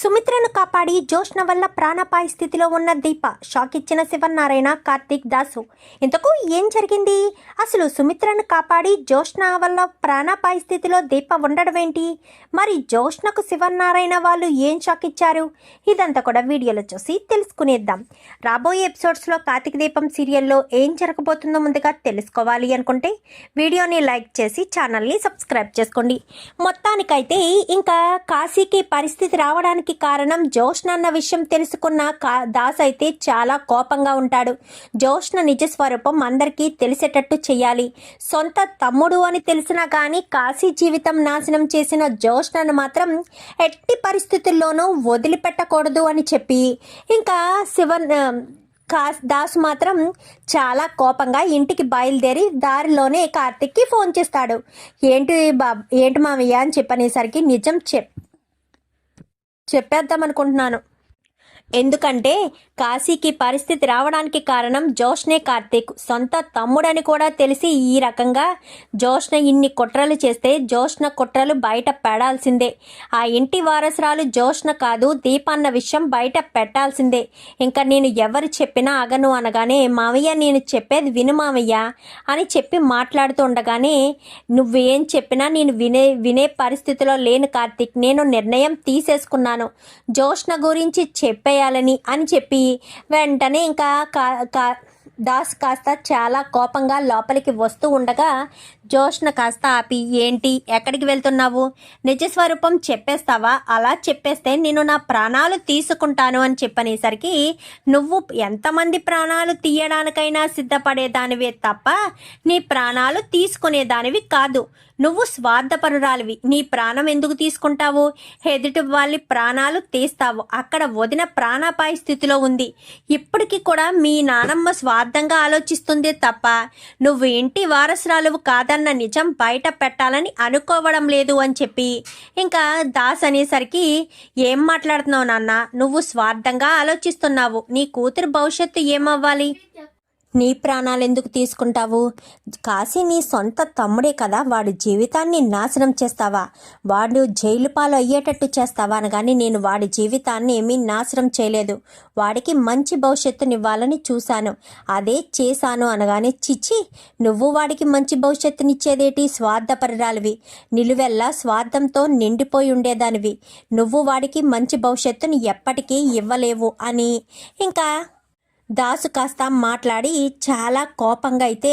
సుమిత్రను కాపాడి జోష్ణ వల్ల ప్రాణాపాయ స్థితిలో ఉన్న దీప. షాక్ ఇచ్చిన శివనారాయణ కార్తీక్ దాసు. ఇంతకు ఏం జరిగింది? అసలు సుమిత్రను కాపాడి జోష్ణ వల్ల ప్రాణాపాయ స్థితిలో దీప ఉండడం ఏంటి? మరి జోష్ణకు శివనారాయణ వాళ్ళు ఏం షాక్ ఇచ్చారు? ఇదంతా కూడా వీడియోలో చూసి తెలుసుకునేద్దాం. రాబోయే ఎపిసోడ్స్లో కార్తీక దీపం సీరియల్లో ఏం జరగబోతుందో ముందుగా తెలుసుకోవాలి అనుకుంటే వీడియోని లైక్ చేసి ఛానల్ని సబ్స్క్రైబ్ చేసుకోండి. మొత్తానికైతే ఇంకా కాశీకి పరిస్థితి రావడానికి కారణం జోష్న అన్న విషయం తెలుసుకున్న కా దాస్ అయితే చాలా కోపంగా ఉంటాడు. జోష్న నిజ స్వరూపం అందరికీ తెలిసేటట్టు చేయాలి సొంత తమ్ముడు అని తెలిసినా కానీ కాశీ జీవితం నాశనం చేసిన జోష్నను మాత్రం ఎట్టి పరిస్థితుల్లోనూ వదిలిపెట్టకూడదు అని చెప్పి ఇంకా శివన్ కా దాసు మాత్రం చాలా కోపంగా ఇంటికి బయలుదేరి దారిలోనే కార్తిక్కి ఫోన్ చేస్తాడు. ఏంటి బాబ్ ఏంటి మామయ్య? అని చెప్పనేసరికి నిజం చెప్ చెప్పేద్దాం అనుకుంటున్నాను. ఎందుకంటే కాశీకి పరిస్థితి రావడానికి కారణం జోష్నే కార్తీక్. సొంత తమ్ముడని కూడా తెలిసి ఈ రకంగా జోష్న ఇన్ని కుట్రలు చేస్తే జోష్న కుట్రలు బయట పెడాల్సిందే. ఆ ఇంటి వారసురాలు జోష్న కాదు దీపన్న విషయం బయట పెట్టాల్సిందే. ఇంకా నేను ఎవరు చెప్పినా అగను అనగానే మావయ్య నేను చెప్పేది విను మావయ్య అని చెప్పి మాట్లాడుతూ ఉండగానే నువ్వేం చెప్పినా నేను వినే వినే పరిస్థితిలో లేను కార్తీక్. నేను నిర్ణయం తీసేసుకున్నాను. జోష్న గురించి చెప్పే చేయాలని అని చెప్పి వెంటనే ఇంకా కా కా దాస్ కాస్త చాలా కోపంగా లోపలికి వస్తూ ఉండగా జోష్న కాస్త ఆపి ఏంటి? ఎక్కడికి వెళ్తున్నావు? నిజ స్వరూపం చెప్పేస్తావా? అలా చెప్పేస్తే నేను నా ప్రాణాలు తీసుకుంటాను అని చెప్పనేసరికి నువ్వు ఎంతమంది ప్రాణాలు తీయడానికైనా సిద్ధపడేదానివే తప్ప నీ ప్రాణాలు తీసుకునేదానివి కాదు. నువ్వు స్వార్థపరురాలివి. నీ ప్రాణం ఎందుకు తీసుకుంటావు? ఎదుటి వాళ్ళ ప్రాణాలు తీస్తావు. అక్కడ వదిన ప్రాణాపాయ స్థితిలో ఉంది. ఇప్పటికీ కూడా మీ నానమ్మ స్వార్థంగా ఆలోచిస్తుంది తప్ప నువ్వు ఇంటి వారసురాలువు కాదన్న నిజం బయట పెట్టాలని అనుకోవడం లేదు అని చెప్పి ఇంకా దాస్ అనేసరికి ఏం మాట్లాడుతున్నావు నాన్న? నువ్వు స్వార్థంగా ఆలోచిస్తున్నావు. నీ కూతురు భవిష్యత్తు ఏమవ్వాలి? నీ ప్రాణాలు ఎందుకు తీసుకుంటావు? కాశీ నీ సొంత తమ్ముడే కదా వాడి జీవితాన్ని నాశనం చేస్తావా? వాడు జైలు పాలు అయ్యేటట్టు చేస్తావా అనగాని నేను వాడి జీవితాన్ని ఏమీ నాశనం చేయలేదు. వాడికి మంచి భవిష్యత్తునివ్వాలని చూశాను. అదే చేశాను అనగానే చిచ్చి నువ్వు వాడికి మంచి భవిష్యత్తునిచ్చేదేటి? స్వార్థపరురాలివి. నిలువెల్లా స్వార్థంతో నిండిపోయి ఉండేదానివి. నువ్వు వాడికి మంచి భవిష్యత్తుని ఎప్పటికీ ఇవ్వలేవు అని. ఇంకా దాసు కాస్త మాట్లాడి చాలా కోపంగా అయితే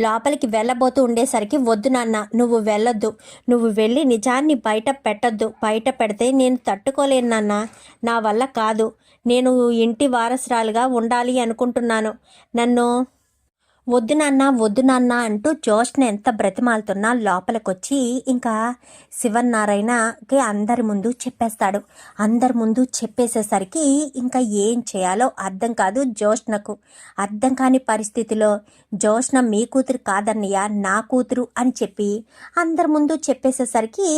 లోపలికి వెళ్ళబోతూ ఉండేసరికి వద్దు నాన్న నువ్వు వెళ్ళొద్దు. నువ్వు వెళ్ళి నిజాన్ని బయట పెట్టొద్దు. బయట పెడితే నేను తట్టుకోలేను నాన్న. నా వల్ల కాదు. నేను ఇంటి వారసురాలుగా ఉండాలి అనుకుంటున్నాను. నన్ను వద్దు నాన్న వద్దు నాన్న అంటూ జోష్న ఎంత బ్రతిమాలుతున్నా లోపలికొచ్చి ఇంకా శివన్నారాయణకి అందరి ముందు చెప్పేస్తాడు. అందరి ముందు చెప్పేసేసరికి ఇంకా ఏం చేయాలో అర్థం కాదు జోష్నకు. అర్థం కాని పరిస్థితిలో జోష్న మీ కూతురు కాదన్నయ్య నా కూతురు అని చెప్పి అందరి ముందు చెప్పేసేసరికి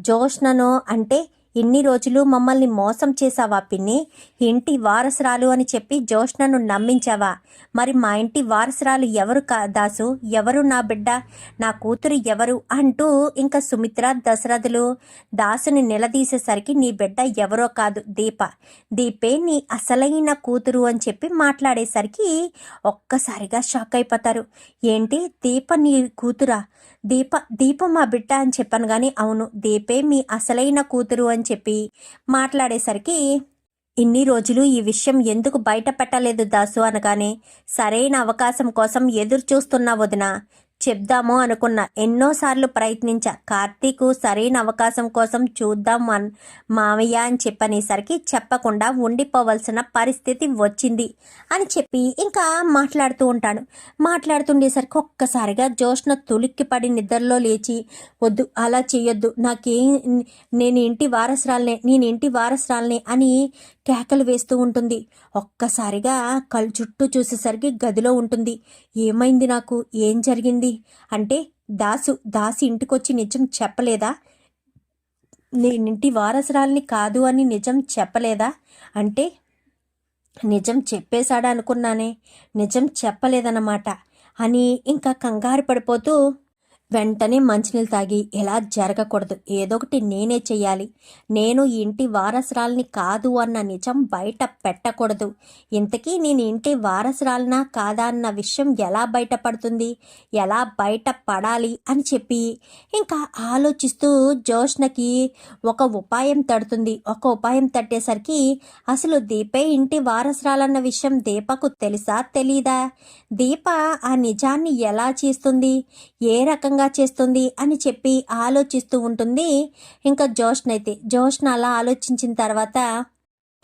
జోష్నను అంటే ఇన్ని రోజులు మమ్మల్ని మోసం చేశావా పిన్ని? ఇంటి వారసురాలు అని చెప్పి జోష్నను నమ్మించావా? మరి మా ఇంటి వారసురాలు ఎవరు కా దాసు? ఎవరు నా బిడ్డ? నా కూతురు ఎవరు? అంటూ ఇంకా సుమిత్ర దశరథులు దాసుని నిలదీసేసరికి నీ బిడ్డ ఎవరో కాదు దీప. దీపే నీ అసలైన కూతురు అని చెప్పి మాట్లాడేసరికి ఒక్కసారిగా షాక్ అయిపోతారు. ఏంటి? దీప నీ కూతురా? దీప దీప మా బిడ్డ అని చెప్పాను కానీ అవును దీపే మీ అసలైన కూతురు అని చెప్పి మాట్లాడేసరికి ఇన్ని రోజులు ఈ విషయం ఎందుకు బయట పెట్టలేదు దాసు అనగానే సరైన అవకాశం కోసం ఎదురు చూస్తున్నా వదిన చెప్దాము అనుకున్నా ఎన్నోసార్లు ప్రయత్నించా. కార్తీకు సరైన అవకాశం కోసం చూద్దాం అన్ మావయ్య అని చెప్పనేసరికి చెప్పకుండా ఉండిపోవలసిన పరిస్థితి వచ్చింది అని చెప్పి ఇంకా మాట్లాడుతూ ఉంటాడు. మాట్లాడుతుండేసరికి ఒక్కసారిగా జోష్న తులిక్కిపడి నిద్రలో లేచి వద్దు అలా చేయొద్దు నాకేం నేను ఇంటి వారసురాలనే నేను ఇంటి వారసురాలనే అని కేకలు వేస్తూ ఉంటుంది. ఒక్కసారిగా కళ్ళు చుట్టూ చూసేసరికి గదిలో ఉంటుంది. ఏమైంది నాకు? ఏం జరిగింది? అంటే దాసు దాసి ఇంటికొచ్చి నిజం చెప్పలేదా? నేనింటి వారసురాల్ని కాదు అని నిజం చెప్పలేదా? అంటే నిజం చెప్పేశాడా అనుకున్నానే నిజం చెప్పలేదన్నమాట అని ఇంకా కంగారు పడిపోతూ వెంటనే మంచినీళ్ళు తాగి ఇలా జరగకూడదు? ఏదో ఒకటి నేనే చెయ్యాలి. నేను ఇంటి వారసురాల్ని కాదు అన్న నిజం బయట పెట్టకూడదు. ఇంతకీ నేను ఇంటి వారసురాలనా కాదా అన్న విషయం ఎలా బయటపడుతుంది? ఎలా బయట పడాలి అని చెప్పి ఇంకా ఆలోచిస్తూ జోష్నకి ఒక ఉపాయం తడుతుంది. ఒక ఉపాయం తట్టేసరికి అసలు దీపే ఇంటి వారసురాలన్న విషయం దీపకు తెలుసా తెలీదా? దీప ఆ నిజాన్ని ఎలా చేస్తుంది? ఏ రకంగా చేస్తుంది అని చెప్పి ఆలోచిస్తూ ఉంటుంది. ఇంకా జోష్నైతే జోష్న అలా ఆలోచించిన తర్వాత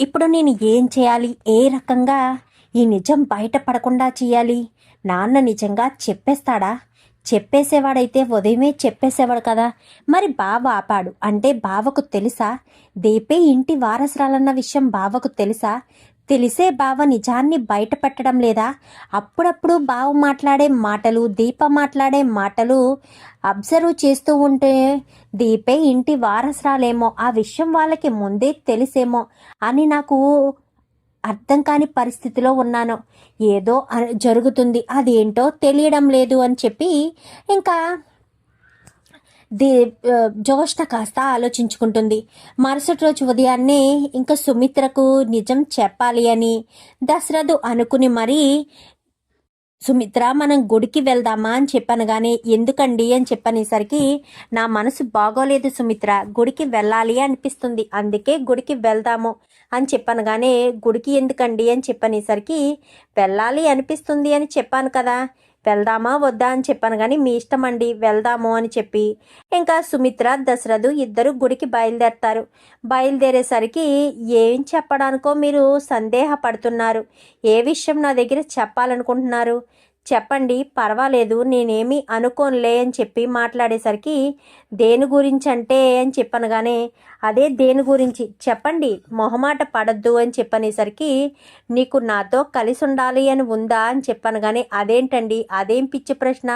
ఇప్పుడు నేను ఏం చేయాలి? ఏ రకంగా ఈ నిజం బయటపడకుండా చేయాలి? నాన్న నిజంగా చెప్పేస్తాడా? చెప్పేసేవాడైతే ఉదయమే చెప్పేసేవాడు కదా? మరి బావ ఆపాడు. అంటే బావకు తెలుసా? దీపే ఇంటి వారసురాలన్న విషయం బావకు తెలుసా? తెలిసే బావ నిజాన్ని బయట పెట్టడం లేదా? అప్పుడప్పుడు బావ మాట్లాడే మాటలు దీప మాట్లాడే మాటలు అబ్జర్వ్ చేస్తూ ఉంటే దీపే ఇంటి వారసురాలేమో ఆ విషయం వాళ్ళకి ముందే తెలిసేమో అని నాకు అర్థం కాని పరిస్థితిలో ఉన్నాను. ఏదో అ- జరుగుతుంది. అదేంటో తెలియడం లేదు అని చెప్పి ఇంకా ది జోష్న కాస్త ఆలోచించుకుంటుంది. మరుసటి రోజు ఉదయాన్నే ఇంకా సుమిత్రకు నిజం చెప్పాలి అని దశరథు అనుకుని మరీ సుమిత్ర మనం గుడికి వెళ్దామా? అని చెప్పాను కానీ ఎందుకండి? అని చెప్పనేసరికి నా మనసు బాగోలేదు సుమిత్ర గుడికి వెళ్ళాలి అనిపిస్తుంది అందుకే గుడికి వెళ్దాము అని చెప్పాను కానీ గుడికి ఎందుకండి? అని చెప్పనేసరికి వెళ్ళాలి అనిపిస్తుంది అని చెప్పాను కదా. వెళ్దామా? వద్దా అని చెప్పాను కానీ మీ ఇష్టం అండి వెళ్దాము అని చెప్పి. ఇంకా సుమిత్ర దశరథు ఇద్దరు గుడికి బయలుదేరతారు. బయలుదేరేసరికి ఏం చెప్పడానికో మీరు సందేహపడుతున్నారు. ఏ విషయం నా దగ్గర చెప్పాలనుకుంటున్నారు? చెప్పండి పర్వాలేదు నేనేమి అనుకోనులే అని చెప్పి మాట్లాడేసరికి దేని గురించి అంటే అని చెప్పనగానే అదే దేని గురించి? చెప్పండి. మొహమాట పడద్దు అని చెప్పనేసరికి నీకు నాతో కలిసి ఉండాలి అని ఉందా అని చెప్పాను కానీ అదేంటండి? అదేం పిచ్చి ప్రశ్న?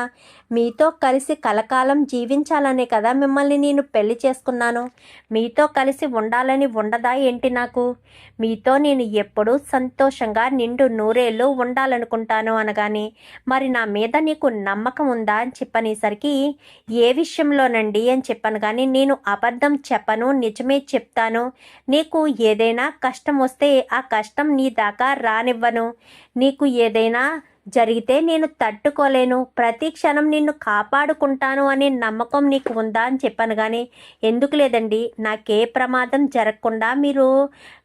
మీతో కలిసి కలకాలం జీవించాలనే కదా మిమ్మల్ని నేను పెళ్ళి చేసుకున్నాను. మీతో కలిసి ఉండాలని ఉండదా ఏంటి నాకు? మీతో నేను ఎప్పుడూ సంతోషంగా నిండు నూరేళ్ళు ఉండాలనుకుంటాను అనగానే మరి నా మీద నీకు నమ్మకం ఉందా అని చెప్పనేసరికి ఏ విషయంలోనండి అని చెప్పాను కానీ నేను అబద్ధం చెప్పను నిజమే చెప్తాను. నీకు ఏదైనా కష్టం వస్తే ఆ కష్టం నీ దాకా రానివ్వను. నీకు ఏదైనా జరిగితే నేను తట్టుకోలేను. ప్రతి క్షణం నిన్ను కాపాడుకుంటాను అనే నమ్మకం నీకు ఉందా అని చెప్పాను కానీ ఎందుకు లేదండి? నాకే ప్రమాదం జరగకుండా మీరు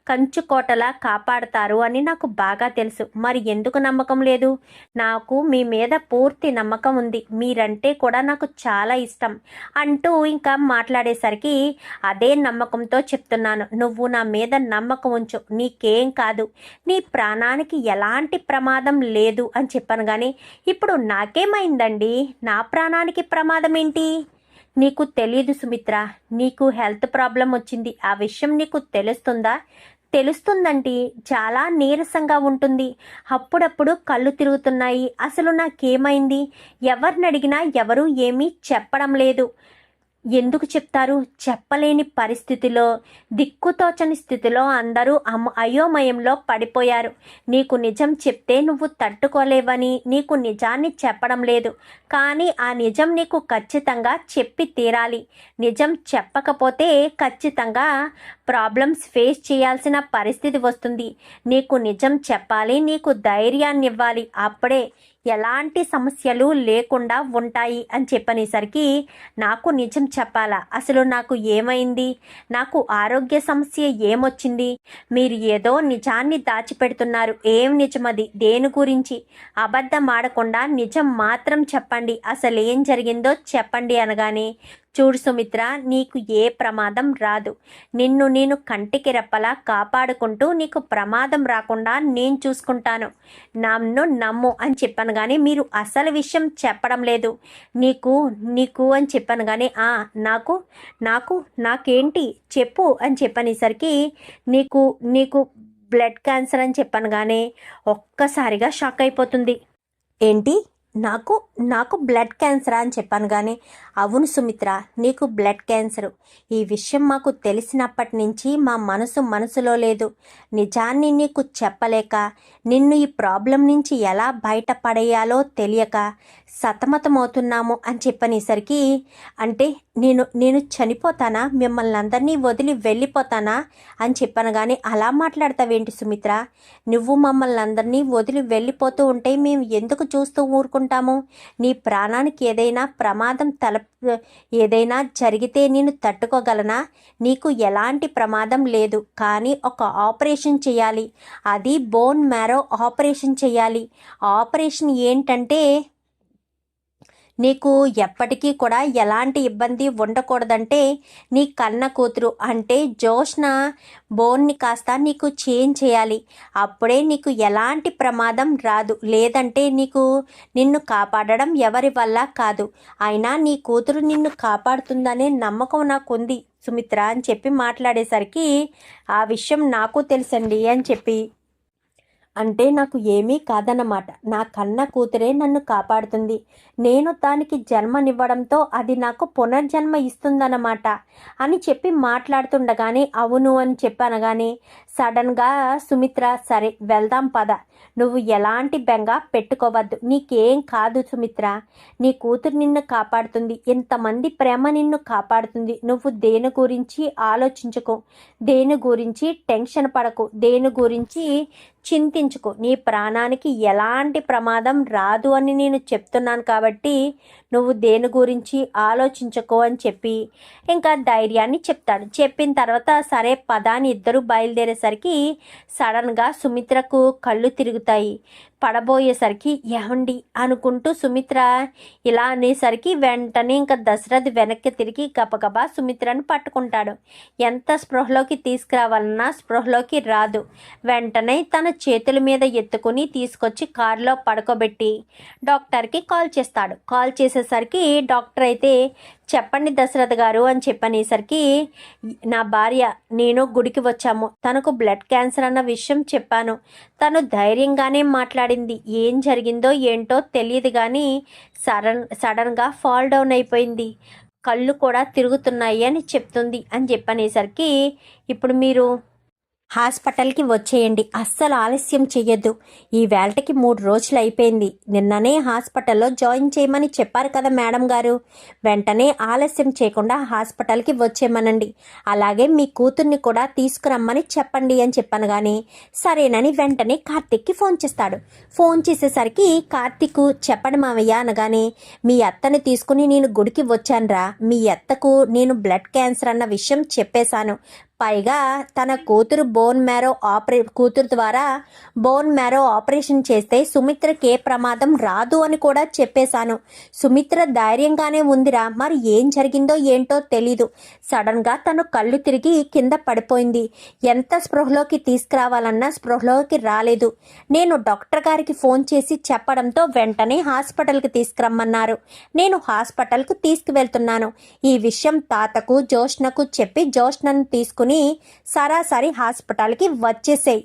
కంచుకోటలా కాపాడతారు అని నాకు బాగా తెలుసు. మరి ఎందుకు నమ్మకం లేదు? నాకు మీ మీద పూర్తి నమ్మకం ఉంది. మీరంటే కూడా నాకు చాలా ఇష్టం. అంటూ ఇంకా మాట్లాడేసరికి అదే నమ్మకంతో చెప్తున్నాను. నువ్వు నా మీద నమ్మకం ఉంచు. నీకేం కాదు. నీ ప్రాణానికి ఎలాంటి ప్రమాదం లేదు అని చెప్పాను కానీ ఇప్పుడు నాకేమైందండి? నా ప్రాణానికి ప్రమాదం ఏంటి? నీకు తెలియదు సుమిత్ర. నీకు హెల్త్ ప్రాబ్లం వచ్చింది. ఆ విషయం నీకు తెలుస్తుందా? తెలుస్తుందండి చాలా నీరసంగా ఉంటుంది. అప్పుడప్పుడు కళ్ళు తిరుగుతున్నాయి. అసలు నాకేమైంది? ఎవరిని అడిగినా ఎవరు ఏమీ చెప్పడం లేదు. ఎందుకు చెప్తారు? చెప్పలేని పరిస్థితిలో దిక్కుతోచని స్థితిలో అందరూ అమ్ అయోమయంలో పడిపోయారు. నీకు నిజం చెప్తే నువ్వు తట్టుకోలేవని నీకు నిజాన్ని చెప్పడం లేదు. కానీ ఆ నిజం నీకు ఖచ్చితంగా చెప్పి తీరాలి. నిజం చెప్పకపోతే ఖచ్చితంగా ప్రాబ్లమ్స్ ఫేస్ చేయాల్సిన పరిస్థితి వస్తుంది. నీకు నిజం చెప్పాలి నీకు ధైర్యాన్ని ఇవ్వాలి అప్పుడే ఎలాంటి సమస్యలు లేకుండా ఉంటాయి అని చెప్పనేసరికి నాకు నిజం చెప్పాలా? అసలు నాకు ఏమైంది? నాకు ఆరోగ్య సమస్య ఏమొచ్చింది? మీరు ఏదో నిజాన్ని దాచిపెడుతున్నారు. ఏం నిజమది? దేని గురించి? అబద్ధం ఆడకుండా నిజం మాత్రం చెప్పండి. అసలు ఏం జరిగిందో చెప్పండి అనగానే చూడు సుమిత్ర నీకు ఏ ప్రమాదం రాదు. నిన్ను నేను కంటికి రెప్పలా కాపాడుకుంటూ నీకు ప్రమాదం రాకుండా నేను చూసుకుంటాను. నన్ను నమ్ము అని చెప్పాను కానీ మీరు అసలు విషయం చెప్పడం లేదు. నీకు నీకు అని చెప్పాను కానీ ఆ నాకు నాకు నాకేంటి? చెప్పు అని చెప్పనేసరికి నీకు నీకు బ్లడ్ క్యాన్సర్ అని చెప్పాను కానీ ఒక్కసారిగా షాక్ అయిపోతుంది. ఏంటి? నాకు నాకు బ్లడ్ క్యాన్సర్ అని చెప్పాను కానీ అవును సుమిత్ర నీకు బ్లడ్ క్యాన్సర్ ఈ విషయం మాకు తెలిసినప్పటి నుంచి మా మనసు మనసులో లేదు. నిజాన్ని నీకు చెప్పలేక నిన్ను ఈ ప్రాబ్లం నుంచి ఎలా బయటపడేయాలో తెలియక సతమతమవుతున్నాము అని చెప్పనేసరికి అంటే నేను నేను చనిపోతానా? మిమ్మల్ని అందరినీ వదిలి వెళ్ళిపోతానా? అని చెప్పాను కానీ అలా మాట్లాడతావేంటి సుమిత్ర? నువ్వు మమ్మల్ని అందరినీ వదిలి వెళ్ళిపోతూ ఉంటే మేము ఎందుకు చూస్తూ ఊరుకుంటాము? నీ ప్రాణానికి ఏదైనా ప్రమాదం తల ఏదైనా జరిగితే నేను తట్టుకోగలనా? నీకు ఎలాంటి ప్రమాదం లేదు కానీ ఒక ఆపరేషన్ చేయాలి. అది బోన్ మ్యారో ఆపరేషన్ చేయాలి. ఆపరేషన్ ఏంటంటే నీకు ఎప్పటికీ కూడా ఎలాంటి ఇబ్బంది ఉండకూడదంటే నీ కన్న కూతురు అంటే జోష్న బోన్ని కాస్త నీకు చేంజ్ చేయాలి. అప్పుడే నీకు ఎలాంటి ప్రమాదం రాదు. లేదంటే నీకు నిన్ను కాపాడడం ఎవరి వల్ల కాదు. అయినా నీ కూతురు నిన్ను కాపాడుతుందనే నమ్మకం నాకుంది. సుమిత్ర అని చెప్పి మాట్లాడేసరికి ఆ విషయం నాకు తెలుసండి అని చెప్పి అంటే నాకు ఏమీ కాదన్నమాట. నా కన్న కూతురే నన్ను కాపాడుతుంది. నేను దానికి జన్మనివ్వడంతో అది నాకు పునర్జన్మ ఇస్తుందన్నమాట అని చెప్పి మాట్లాడుతుండగానే అవును అని చెప్పనగానే సడన్గా సుమిత్ర సరే వెళ్దాం పద. నువ్వు ఎలాంటి బెంగ పెట్టుకోవద్దు. నీకేం కాదు సుమిత్ర. నీ కూతురు నిన్ను కాపాడుతుంది. ఇంతమంది ప్రేమ నిన్ను కాపాడుతుంది. నువ్వు దేని గురించి ఆలోచించుకో? దేని గురించి టెన్షన్ పడకు? దేని గురించి చింతించుకో. నీ ప్రాణానికి ఎలాంటి ప్రమాదం రాదు అని నేను చెప్తున్నాను కాబట్టి నువ్వు దేని గురించి ఆలోచించుకో అని చెప్పి ఇంకా ధైర్యాన్ని చెప్తాడు. చెప్పిన తర్వాత సరే పదాని ఇద్దరు బయలుదేరేసరికి సడన్గా సుమిత్రకు కళ్ళు తిరుగుతాయి. పడబోయేసరికి ఏమండి? అనుకుంటూ సుమిత్ర ఇలా అనేసరికి వెంటనే ఇంకా దశరథ్ వెనక్కి తిరిగి గబగబా సుమిత్రను పట్టుకుంటాడు. ఎంత స్పృహలోకి తీసుకురావాలన్నా స్పృహలోకి రాదు. వెంటనే తన చేతుల మీద ఎత్తుకుని తీసుకొచ్చి కారులో పడుకోబెట్టి డాక్టర్కి కాల్ చేస్తాడు. కాల్ చేసేసరికి డాక్టర్ అయితే చెప్పండి దశరథ గారు అని చెప్పనేసరికి నా భార్య నేను గుడికి వచ్చాము. తనకు బ్లడ్ క్యాన్సర్ అన్న విషయం చెప్పాను. తను ధైర్యంగానే మాట్లాడింది. ఏం జరిగిందో ఏంటో తెలియదు కానీ సడన్ సడన్గా ఫాల్ డౌన్ అయిపోయింది. కళ్ళు కూడా తిరుగుతున్నాయి అని చెప్తుంది అని చెప్పనేసరికి ఇప్పుడు మీరు హాస్పిటల్కి వచ్చేయండి. అస్సలు ఆలస్యం చెయ్యొద్దు. ఈ వేళకి మూడు రోజులు అయిపోయింది. నిన్ననే హాస్పిటల్లో జాయిన్ చేయమని చెప్పారు కదా మేడం గారు. వెంటనే ఆలస్యం చేయకుండా హాస్పిటల్కి వచ్చేయమనండి. అలాగే మీ కూతుర్ని కూడా తీసుకురమ్మని చెప్పండి అని చెప్పాను కానీ సరేనని వెంటనే కార్తిక్కి ఫోన్ చేస్తాడు. ఫోన్ చేసేసరికి కార్తిక్ చెప్పండి మావయ్య అనగానే మీ అత్తని తీసుకుని నేను గుడికి వచ్చానురా. మీ అత్తకు నేను బ్లడ్ క్యాన్సర్ అన్న విషయం చెప్పేశాను. పైగా తన కూతురు బోన్ మ్యారో ఆపరే కూతురు ద్వారా బోన్ మ్యారో ఆపరేషన్ చేస్తే సుమిత్రకి ఏ ప్రమాదం రాదు అని కూడా చెప్పేశాను. సుమిత్ర ధైర్యంగానే ఉందిరా. మరి ఏం జరిగిందో ఏంటో తెలీదు. సడన్గా తను కళ్ళు తిరిగి కింద పడిపోయింది. ఎంత స్పృహలోకి తీసుకురావాలన్నా స్పృహలోకి రాలేదు. నేను డాక్టర్ గారికి ఫోన్ చేసి చెప్పడంతో వెంటనే హాస్పిటల్కి తీసుకురమ్మన్నారు. నేను హాస్పిటల్కు తీసుకువెళ్తున్నాను. ఈ విషయం తాతకు జోష్నకు చెప్పి జోష్నను తీసుకుని సరాసరి హాస్పిటల్కి వచ్చేసేయి.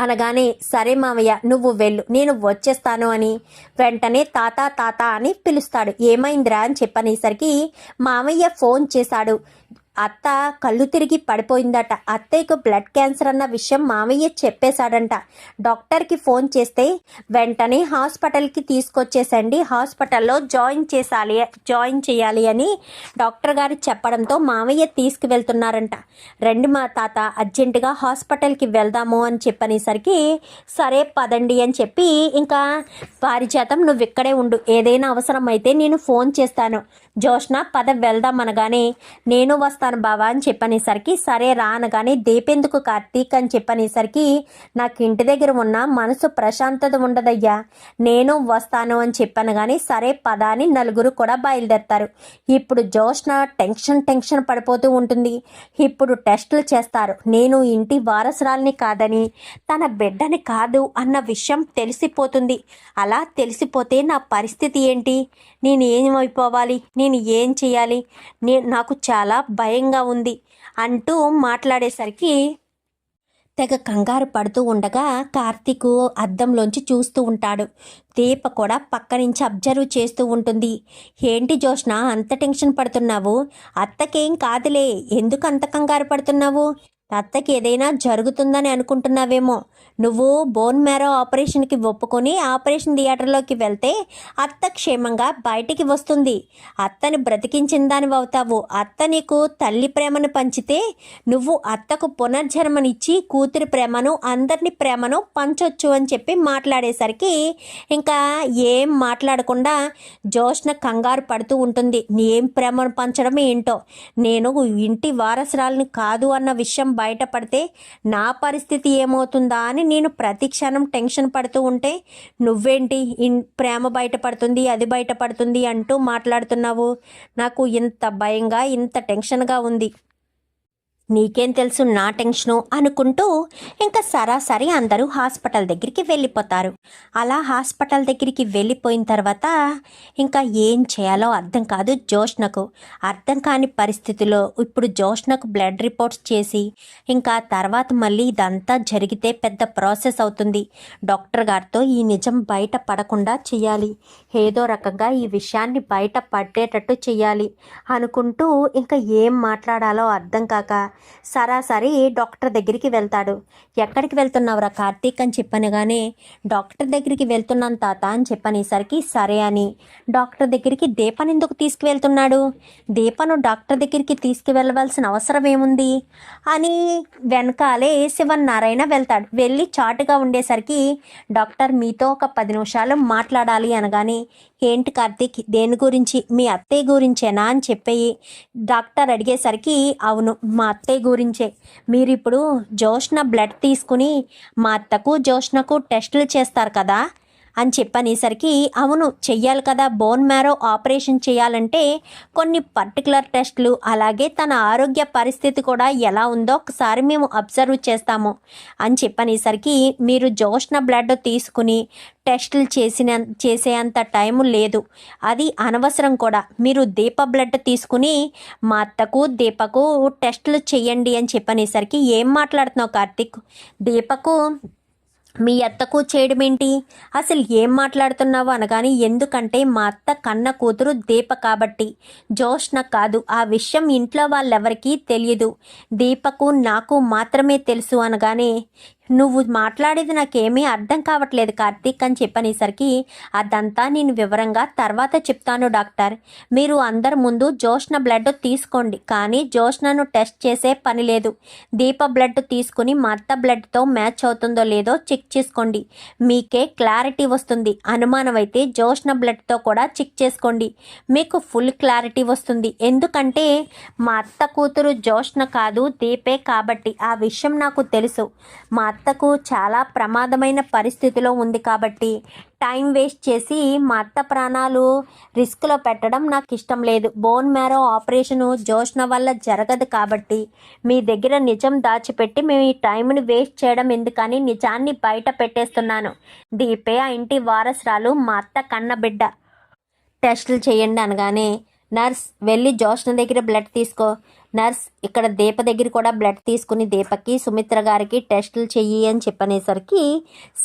అనగానే సరే మావయ్య నువ్వు వెళ్ళు నేను వచ్చేస్తాను అని వెంటనే తాత తాత అని పిలుస్తాడు. ఏమైందిరా అని చెప్పనేసరికి మావయ్య ఫోన్ చేశాడు. అత్త కళ్ళు తిరిగి పడిపోయిందట. అత్తయ్యకు బ్లడ్ క్యాన్సర్ అన్న విషయం మామయ్య చెప్పేశాడంట. డాక్టర్కి ఫోన్ చేస్తే వెంటనే హాస్పిటల్కి తీసుకొచ్చేసండి హాస్పిటల్లో జాయిన్ చేసాలి జాయిన్ చేయాలి అని డాక్టర్ గారు చెప్పడంతో మామయ్య తీసుకువెళ్తున్నారంట. రండి మా తాత అర్జెంటుగా హాస్పిటల్కి వెళ్దాము అని చెప్పనేసరికి సరే పదండి అని చెప్పి ఇంకా పారిజాతం నువ్వు ఇక్కడే ఉండు ఏదైనా అవసరం అయితే నేను ఫోన్ చేస్తాను. జోష్న పద వెళ్దాం అనగానే నేను వస్తాను బావా అని చెప్పనేసరికి సరే రా కానీ దేపెందుకు కార్తీక్ అని చెప్పనేసరికి నాకు ఇంటి దగ్గర ఉన్న మనసు ప్రశాంతత ఉండదయ్యా. నేను వస్తాను అని చెప్పాను కానీ సరే పదాని నలుగురు కూడా బయలుదేరతారు. ఇప్పుడు జోష్న టెన్షన్ టెన్షన్ పడిపోతూ ఉంటుంది. ఇప్పుడు టెస్టులు చేస్తారు. నేను ఇంటి వారసురాల్ని కాదని తన బిడ్డని కాదు అన్న విషయం తెలిసిపోతుంది. అలా తెలిసిపోతే నా పరిస్థితి ఏంటి? నేను ఏమైపోవాలి? నేను ఏం చేయాలి? నేను నాకు చాలా భయంగా ఉంది అంటూ మాట్లాడేసరికి తెగ కంగారు పడుతూ ఉండగా కార్తీక్ అద్దంలోంచి చూస్తూ ఉంటాడు. దీప కూడా పక్క నుంచి అబ్జర్వ్ చేస్తూ ఉంటుంది. ఏంటి జోష్న అంత టెన్షన్ పడుతున్నావు? అత్తకేం కాదులే. ఎందుకు అంత కంగారు పడుతున్నావు? అత్తకి ఏదైనా జరుగుతుందని అనుకుంటున్నావేమో. నువ్వు బోన్ మ్యారో ఆపరేషన్కి ఒప్పుకొని ఆపరేషన్ థియేటర్లోకి వెళ్తే అత్త క్షేమంగా బయటికి వస్తుంది. అత్తని బ్రతికించిన దానివి అవుతావు అత్త నీకు తల్లి ప్రేమను పంచితే నువ్వు అత్తకు పునర్జన్మనిచ్చి కూతురి ప్రేమను అందరిని ప్రేమను పంచొచ్చు అని చెప్పి మాట్లాడేసరికి ఇంకా ఏం మాట్లాడకుండా జోష్న కంగారు పడుతూ ఉంటుంది. ఏం ప్రేమను పంచడం ఏంటో? నేను ఇంటి వారసురాలని కాదు అన్న విషయం బయటపడితే నా పరిస్థితి ఏమవుతుందా అని నేను ప్రతి క్షణం టెన్షన్ పడుతూ ఉంటే నువ్వేంటి ఇన్ ప్రేమ బయటపడుతుంది అది బయటపడుతుంది అంటూ మాట్లాడుతున్నావు. నాకు ఇంత భయంగా ఇంత టెన్షన్గా ఉంది. నీకేం తెలుసు నా టెన్షను అనుకుంటూ ఇంకా సరాసరి అందరూ హాస్పిటల్ దగ్గరికి వెళ్ళిపోతారు. అలా హాస్పిటల్ దగ్గరికి వెళ్ళిపోయిన తర్వాత ఇంకా ఏం చేయాలో అర్థం కాదు జోష్నకు. అర్థం కాని పరిస్థితిలో ఇప్పుడు జోష్నకు బ్లడ్ రిపోర్ట్స్ చేసి ఇంకా తర్వాత మళ్ళీ ఇదంతా జరిగితే పెద్ద ప్రాసెస్ అవుతుంది. డాక్టర్ గారితో ఈ నిజం బయట పడకుండా చేయాలి ఏదో రకంగా ఈ విషయాన్ని బయట పడేటట్టు చేయాలి అనుకుంటూ ఇంకా ఏం మాట్లాడాలో అర్థం కాక సరాసరి డాక్టర్ దగ్గరికి వెళ్తాడు. ఎక్కడికి వెళ్తున్నావురా కార్తీక్? అని చెప్పనగానే డాక్టర్ దగ్గరికి వెళ్తున్నాను తాత అని చెప్పనేసరికి సరే అని. డాక్టర్ దగ్గరికి దీపను ఎందుకు తీసుకువెళ్తున్నాడు? దీపను డాక్టర్ దగ్గరికి తీసుకువెళ్ళవలసిన అవసరం ఏముంది? అని వెనకాలే శివన్నారాయణ వెళ్తాడు. వెళ్ళి చాటుగా ఉండేసరికి డాక్టర్ మీతో ఒక పది నిమిషాలు మాట్లాడాలి అనగానే ఏంటి కార్తీక్ దేని గురించి? మీ అత్తయ్య గురించేనా? అని చెప్పి డాక్టర్ అడిగేసరికి అవును మా అత్తయ్య గురించే. మీరు ఇప్పుడు జోష్న బ్లడ్ తీసుకుని మా అత్తకు జోష్నకు టెస్టులు చేస్తారు కదా. అని చెప్పనేసరికి అవును చెయ్యాలి కదా బోన్ మ్యారో ఆపరేషన్ చేయాలంటే కొన్ని పర్టికులర్ టెస్టులు అలాగే తన ఆరోగ్య పరిస్థితి కూడా ఎలా ఉందో ఒకసారి మేము అబ్జర్వ్ చేస్తాము అని చెప్పనేసరికి మీరు జోష్న బ్లడ్ తీసుకుని టెస్టులు చేసిన చేసేంత టైం లేదు. అది అనవసరం కూడా. మీరు దీప బ్లడ్ తీసుకుని మా అత్తకు దీపకు టెస్టులు చేయండి అని చెప్పనేసరికి ఏం మాట్లాడుతున్నావు కార్తిక్? దీపకు మీ అత్తకు చేయడం ఏంటి అసలు ఏం మాట్లాడుతున్నావు అనగాని ఎందుకంటే మా అత్త కన్న కూతురు దీప కాబట్టి. జోష్న కాదు ఆ విషయం ఇంట్లో వాళ్ళెవరికీ తెలియదు. దీపకు నాకు మాత్రమే తెలుసు అనగానే నువ్వు మాట్లాడేది నాకేమీ అర్థం కావట్లేదు కార్తీక్ అని చెప్పనేసరికి అదంతా నేను వివరంగా తర్వాత చెప్తాను డాక్టర్. మీరు అందరి ముందు జోష్న బ్లడ్ తీసుకోండి. కానీ జోష్నను టెస్ట్ చేసే పని లేదు. దీప బ్లడ్ తీసుకుని మా అత్త బ్లడ్తో మ్యాచ్ అవుతుందో లేదో చెక్ చేసుకోండి. మీకే క్లారిటీ వస్తుంది. అనుమానం అయితే జోష్న బ్లడ్తో కూడా చెక్ చేసుకోండి. మీకు ఫుల్ క్లారిటీ వస్తుంది. ఎందుకంటే మా అత్త కూతురు జోష్న కాదు దీపే కాబట్టి ఆ విషయం నాకు తెలుసు. మా అత్తకు చాలా ప్రమాదమైన పరిస్థితిలో ఉంది కాబట్టి టైం వేస్ట్ చేసి మా అత్త ప్రాణాలు రిస్క్లో పెట్టడం నాకు ఇష్టం లేదు. బోన్ మ్యారో ఆపరేషను జోష్న వల్ల జరగదు కాబట్టి మీ దగ్గర నిజం దాచిపెట్టి మేము ఈ టైంని వేస్ట్ చేయడం ఎందుకని నిజాన్ని బయట పెట్టేస్తున్నాను. దీపే ఆ ఇంటి వారసురాలు మా అత్త కన్నబిడ్డ టెస్టులు చేయండి అనగానే నర్స్ వెళ్ళి జోష్న దగ్గర బ్లడ్ తీసుకో. నర్స్ ఇక్కడ దీప దగ్గర కూడా బ్లడ్ తీసుకుని దీపకి సుమిత్ర గారికి టెస్టులు చెయ్యి అని చెప్పనేసరికి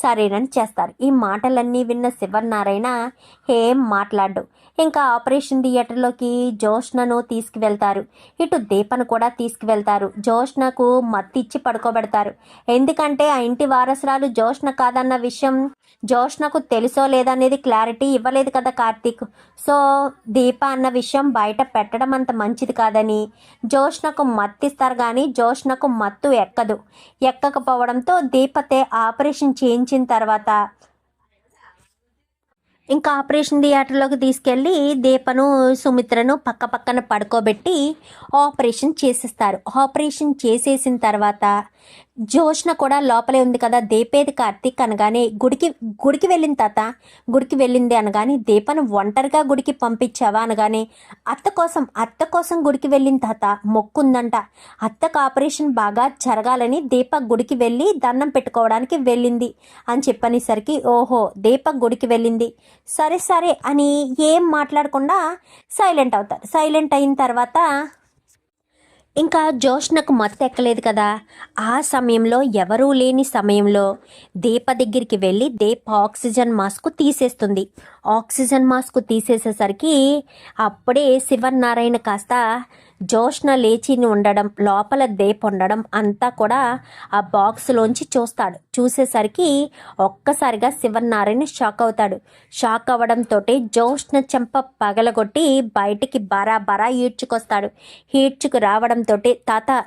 సరేనని చేస్తారు. ఈ మాటలన్నీ విన్న శివనారాయణ ఏం మాట్లాడు. ఇంకా ఆపరేషన్ థియేటర్లోకి జోష్నను తీసుకువెళ్తారు. ఇటు దీపను కూడా తీసుకువెళ్తారు. జోష్నకు మత్తిచ్చి పడుకోబెడతారు. ఎందుకంటే ఆ ఇంటి వారసురాలు జోష్న కాదన్న విషయం జోష్నకు తెలుసో లేదనేది క్లారిటీ ఇవ్వలేదు కదా కార్తీక్. సో దీప అన్న విషయం బయట పెట్టడం అంత మంచిది కాదని జోష్నకు మత్తిస్తారు కానీ జోష్నకు మత్తు ఎక్కదు. ఎక్కకపోవడంతో దీపతే ఆపరేషన్ చేయించిన తర్వాత ఇంకా ఆపరేషన్ థియేటర్లోకి తీసుకెళ్ళి దీపను సుమిత్రను పక్క పక్కన పడుకోబెట్టి ఆపరేషన్ చేసేస్తారు. ఆపరేషన్ చేసేసిన తర్వాత జోష్న కూడా లోపలే ఉంది కదా. దీపేది కార్తీక్ అనగానే గుడికి గుడికి వెళ్ళింది తాత. గుడికి వెళ్ళింది అనగానే దీపను ఒంటరిగా గుడికి పంపించావా అనగానే అత్త కోసం అత్త కోసం గుడికి వెళ్ళింది తాత. మొక్కుందంట. అత్తకు ఆపరేషన్ బాగా జరగాలని దీప గుడికి వెళ్ళి దండం పెట్టుకోవడానికి వెళ్ళింది అని చెప్పనేసరికి ఓహో దీప గుడికి వెళ్ళింది. సరే సరే అని ఏం మాట్లాడకుండా సైలెంట్ అవుతారు. సైలెంట్ అయిన తర్వాత ఇంకా జోష్నకు మత్తు ఎక్కలేదు కదా. ఆ సమయంలో ఎవరూ లేని సమయంలో దీప దగ్గరికి వెళ్ళి దీప ఆక్సిజన్ మాస్క్ తీసేస్తుంది. ఆక్సిజన్ మాస్క్ తీసేసేసరికి అప్పుడే శివనారాయణ కాస్త జోష్న లేచి ఉండడం లోపల దేప్ ఉండడం అంతా కూడా ఆ బాక్స్లోంచి చూస్తాడు. చూసేసరికి ఒక్కసారిగా శివనారాయణ షాక్ అవుతాడు. షాక్ అవ్వడంతో జోష్న చెంప పగలగొట్టి బయటికి బరా బరా ఈడ్చుకొస్తాడు. ఈడ్చుకు రావడంతో తాత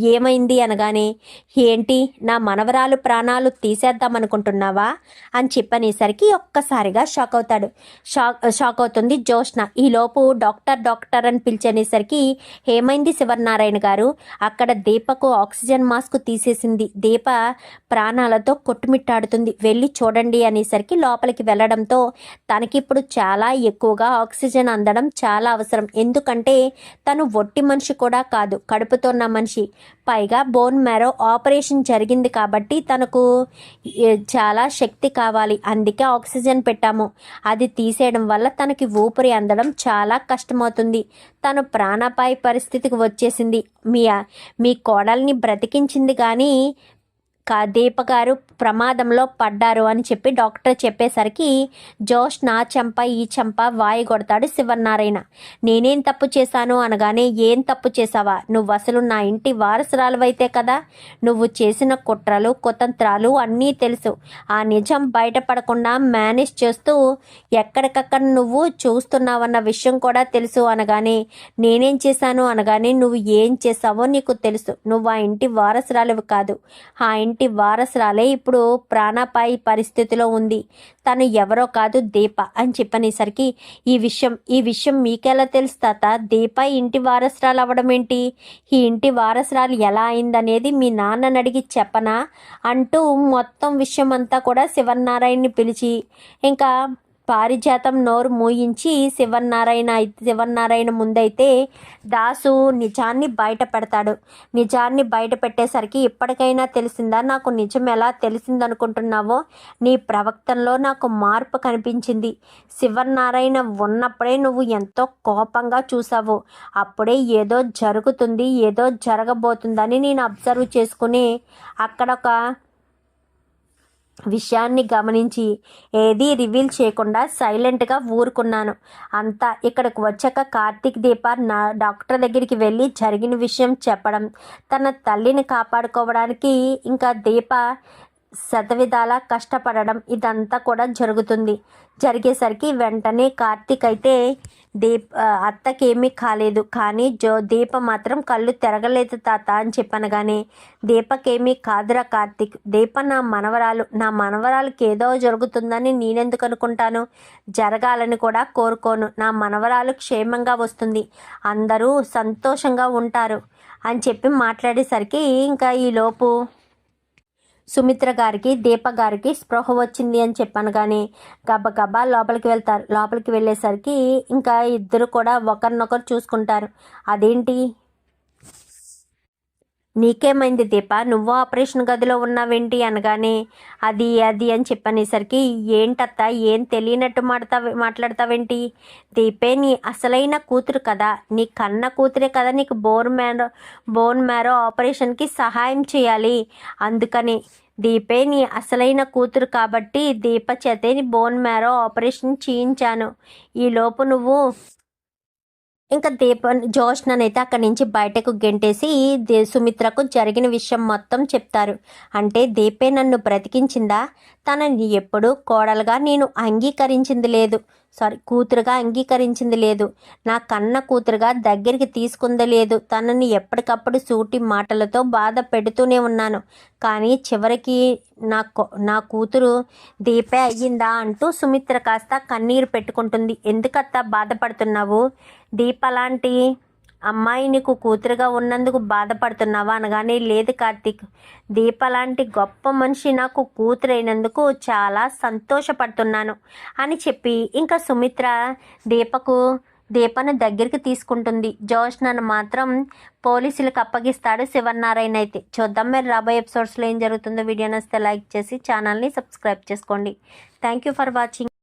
ఏమైంది అనగానే ఏంటి నా మనవరాలు ప్రాణాలు తీసేద్దామనుకుంటున్నావా? అని చెప్పనేసరికి ఒక్కసారిగా షాక్ అవుతాడు. షాక్ షాక్ అవుతుంది జోష్న. ఈలోపు డాక్టర్ డాక్టర్ అని పిలిచనేసరికి ఏమైంది శివనారాయణ గారు? అక్కడ దీపకు ఆక్సిజన్ మాస్క్ తీసేసింది. దీప ప్రాణాలతో కొట్టుమిట్టాడుతుంది. వెళ్ళి చూడండి అనేసరికి లోపలికి వెళ్ళడంతో తనకిప్పుడు చాలా ఎక్కువగా ఆక్సిజన్ అందడం చాలా అవసరం. ఎందుకంటే తను ఒట్టి మనిషి కూడా కాదు. కడుపుతోన్న మనిషి. పైగా బోన్ మ్యారో ఆపరేషన్ జరిగింది కాబట్టి తనకు చాలా శక్తి కావాలి. అందుకే ఆక్సిజన్ పెట్టాము. అది తీసేయడం వల్ల తనకి ఊపిరి అందడం చాలా కష్టమవుతుంది. తను ప్రాణాపాయ పరిస్థితికి వచ్చేసింది. మీ మీ కోడల్ని బ్రతికించింది కానీ దీప గారు ప్రమాదంలో పడ్డారు అని చెప్పి డాక్టర్ చెప్పేసరికి జోష్ నా చెంప ఈ చెంప వాయి కొడతాడు శివనారాయణ నేనేం తప్పు చేశాను అనగానే ఏం తప్పు చేసావా నువ్వు అసలు నా ఇంటి వారసురాలువైతే కదా? నువ్వు చేసిన కుట్రలు కుతంత్రాలు అన్నీ తెలుసు. ఆ నిజం బయటపడకుండా మేనేజ్ చేస్తూ ఎక్కడికక్కడ నువ్వు చూస్తున్నావన్న విషయం కూడా తెలుసు అనగానే నేనేం చేశాను అనగానే నువ్వు ఏం చేశావో నీకు తెలుసు. నువ్వు ఆ ఇంటి వారసురాలివి కాదు. ఆ ఇంటి ఇంటి వారసురాలే ఇప్పుడు ప్రాణాపాయ పరిస్థితిలో ఉంది. తను ఎవరో కాదు దీప అని చెప్పనేసరికి ఈ విషయం ఈ విషయం మీకెలా తెలుసు తాత? దీప ఇంటి వారసురాలు అవ్వడం ఏంటి ఈ ఇంటి వారసురాలు ఎలా అయిందనేది మీ నాన్నని అడిగి చెప్పనా? అంటూ మొత్తం విషయం అంతా కూడా శివనారాయణని పిలిచి ఇంకా పారిజాతం నోరు మూయించి శివన్నారాయణ శివన్నారాయణ ముందైతే దాసు నిజాన్ని బయట పెడతాడు. నిజాన్ని బయట పెట్టేసరికి ఇప్పటికైనా తెలిసిందా? నాకు నిజం ఎలా తెలిసిందనుకుంటున్నావో? నీ ప్రవక్తనలో నాకు మార్పు కనిపించింది. శివనారాయణ ఉన్నప్పుడే నువ్వు ఎంతో కోపంగా చూసావు అప్పుడే ఏదో జరుగుతుంది ఏదో జరగబోతుందని నేను అబ్జర్వ్ చేసుకుని అక్కడ ఒక విషయాన్ని గమనించి ఏదీ రివీల్ చేయకుండా సైలెంట్గా ఊరుకున్నాను. అంతా ఇక్కడికి వచ్చాక కార్తీక్ దీప నా డాక్టర్ దగ్గరికి వెళ్ళి జరిగిన విషయం చెప్పడం తన తల్లిని కాపాడుకోవడానికి ఇంకా దీప శతవిధాల కష్టపడడం ఇదంతా కూడా జరుగుతుంది. జరిగేసరికి వెంటనే కార్తీక్ అయితే దీప్ అత్తకేమీ కాలేదు. కానీ జో దీప మాత్రం కళ్ళు తిరగలేదు తాత అని చెప్పనగానే దీపకేమీ కాదురా కార్తీక్ దీప నా మనవరాలు నా మనవరాలకి ఏదో జరుగుతుందని నేనెందుకు అనుకుంటాను? జరగాలని కూడా కోరుకోను. నా మనవరాలు క్షేమంగా వస్తుంది. అందరూ సంతోషంగా ఉంటారు అని చెప్పి మాట్లాడేసరికి ఇంకా ఈలోపు సుమిత్ర గారికి దీప గారికి స్పృహ వచ్చింది అని చెప్పాను కానీ గబగబా లోపలికి వెళ్తారు. లోపలికి వెళ్ళేసరికి ఇంకా ఇద్దరు కూడా ఒకరినొకరు చూసుకుంటారు. అదేంటి? నీకేమైంది దీప? నువ్వు ఆపరేషన్ గదిలో ఉన్నావేంటి అనగానే అది అది అని చెప్పనేసరికి ఏంటత్తా? ఏం తెలియనట్టు మాడతా మాట్లాడతావేంటి? దీపే నీ అసలైన కూతురు కదా. నీ కన్న కూతురే కదా నీకు బోన్ మ్యారో బోన్ మ్యారో ఆపరేషన్కి సహాయం చేయాలి. అందుకని దీపే నీ అసలైన కూతురు కాబట్టి దీప చేతే నీ బోన్ మ్యారో ఆపరేషన్ చేయించాను. ఈలోపు నువ్వు ఇంకా దీప జోష్ననైతే అక్కడి నుంచి బయటకు గెంటేసి దే- సుమిత్రకు జరిగిన విషయం మొత్తం చెప్తారు. అంటే దీపే నన్ను బ్రతికించిందా? తనని ఎప్పుడూ కోడలుగా నేను అంగీకరించింది లేదు. సారీ కూతురుగా అంగీకరించింది లేదు. నా కన్న కూతురుగా దగ్గరికి తీసుకుంది లేదు. తనని ఎప్పటికప్పుడు సూటి మాటలతో బాధ పెడుతూనే ఉన్నాను. కానీ చివరికి నా కో- నా కూతురు దీపే అయ్యిందా అంటూ సుమిత్ర కాస్త కన్నీరు పెట్టుకుంటుంది. ఎందుకత్తా బాధపడుతున్నావు? దీప లాంటి అమ్మాయి నీకు కూతురుగా ఉన్నందుకు బాధపడుతున్నావా అనగానే లేదు కార్తీక్ దీప లాంటి గొప్ప మనిషి నాకు కూతురైనందుకు చాలా సంతోషపడుతున్నాను అని చెప్పి ఇంకా సుమిత్ర దీపకు దీపను దగ్గరికి తీసుకుంటుంది. జోష్నను మాత్రం పోలీసులకు అప్పగిస్తాడు శివనారాయణ అయితే. చూద్దాం మీరు రాబోయే ఎపిసోడ్స్లో ఏం జరుగుతుందో. వీడియో నచ్చితే లైక్ చేసి ఛానల్ని సబ్స్క్రైబ్ చేసుకోండి. Thank you for watching